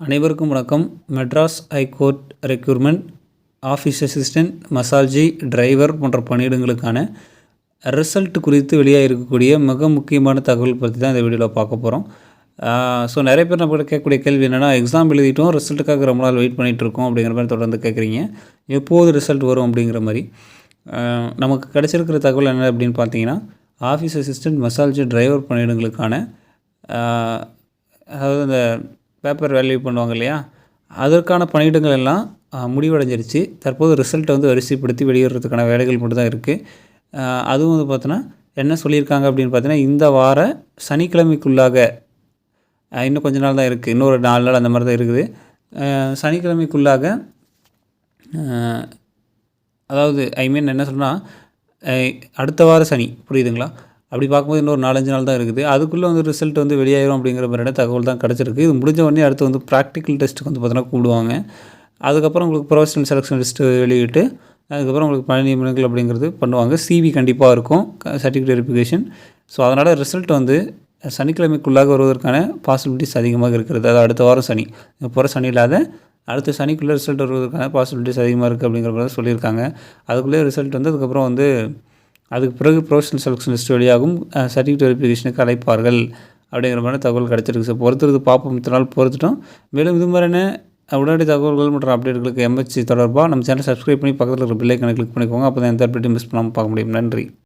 அனைவருக்கும் வணக்கம். Madras high court recruitment office assistant masalchi driver போன்ற பணியிடங்களுக்கான ரிசல்ட் குறித்து வெளியாக இருக்கக்கூடிய மிக முக்கியமான தகவல் பற்றி தான் இந்த வீடியோவில் பார்க்க போகிறோம் ஸோ நிறைய பேர் நம்ம கேட்கக்கூடிய கேள்வி என்னென்னா எக்ஸாம் எழுதிட்டோம் ரிசல்ட்டுக்காக ரொம்ப நாள் வெயிட் பண்ணிகிட்ருக்கோம் அப்படிங்கிற மாதிரி தொடர்ந்து கேட்குறீங்க. எப்போது ரிசல்ட் வரும் அப்படிங்கிற மாதிரி. நமக்கு கிடச்சிருக்கிற தகவல் என்ன அப்படின்னு பார்த்தீங்கன்னா ஆஃபீஸ் அசிஸ்டன்ட் மசால்ஜி டிரைவர் பணியிடங்களுக்கான அதாவது இந்த பேப்பர் வேல்யூ பண்ணுவாங்க இல்லையா? அதற்கான பணியிடங்கள் எல்லாம் முடிவடைஞ்சிருச்சு. தற்போது ரிசல்ட்டை வந்து வரிசைப்படுத்தி வெளியிடுறதுக்கான வேலைகள் மட்டும் தான் இருக்குது அதுவும் வந்து பார்த்தோன்னா என்ன சொல்லியிருக்காங்க அப்படின்னு பார்த்தீங்கன்னா இந்த வார சனிக்கிழமைக்குள்ளாக இன்னும் கொஞ்ச நாள் தான் இருக்குது இன்னொரு நாலு நாள் அந்த மாதிரி தான் இருக்குது சனிக்கிழமைக்குள்ளாக அதாவது ஐ மீன் என்ன சொல்றேன்னா அடுத்த வார சனி புரியுதுங்களா? அப்படி பார்க்கும்போது இன்னொரு நாலஞ்சு நாள் தான் இருக்குது. அதுக்குள்ளே வந்து ரிசல்ட் வந்து வெளியாயிரும் அப்படிங்கிற மாதிரியான தகவல் தான் கிடச்சிருக்கு. இது முடிஞ்ச உடனே அடுத்து வந்து ப்ராக்டிக்கல் டெஸ்ட்டுக்கு வந்து பார்த்தீங்கன்னா கூப்பிடுவாங்க. அதுக்கப்புறம் உங்களுக்கு ப்ரொஃபஷனல் செலெக்ஷன் லிஸ்ட்டு வெளியிட்டு அதுக்கப்புறம் உங்களுக்கு பணி நியமனங்கள் அப்படிங்கிறது பண்ணுவாங்க. சிவி கண்டிப்பாக இருக்கும். சர்டிஃபிகேட் வெரிஃபிகேஷன் ஸோ அதனால் ரிசல்ட் வந்து சனிக்கிழமைக்குள்ளாக வருவதற்கான பாசிபிலிட்டிஸ் அதிகமாக இருக்கிறது. அது அடுத்த வாரம் சனி. போகிற சனி இல்லாத அடுத்த சனிக்குள்ளே ரிசல்ட் வருவதற்கான பாசிபிலிட்டிஸ் அதிகமாக இருக்குது அப்படிங்கிற மாதிரி சொல்லியிருக்காங்க. அதுக்குள்ளே ரிசல்ட் வந்து அதுக்கப்புறம் வந்து அதுக்கு பிறகு ப்ரொஃபஷனல் செலெக்ஷன் லிஸ்ட் வெளியாகும் சர்டிஃபிகேட் வெரிஃபிகேஷனுக்கு அழைப்பார்கள் அப்படிங்கிற மாதிரி தகவல் கிடச்சிருக்கு. ஸோ பொறுத்துறது பார்ப்போம். இத்தனை நாள் பொறுத்துட்டோம். மேலும் இது மாதிரியான உடனடி தகவல்கள் மற்றும் அப்டேட்களுக்கு எம்எச்சி தொடர்பாக நம்ம சேனல் சப்ஸ்கிரைப் பண்ணி பக்கத்தில் இருக்கிற பில்லைக்கனை கிளிக் பண்ணிக்கோங்க. அப்போ தான் எந்த அப்டேட்டும் மிஸ் பண்ணாமல் பார்க்க முடியும். நன்றி.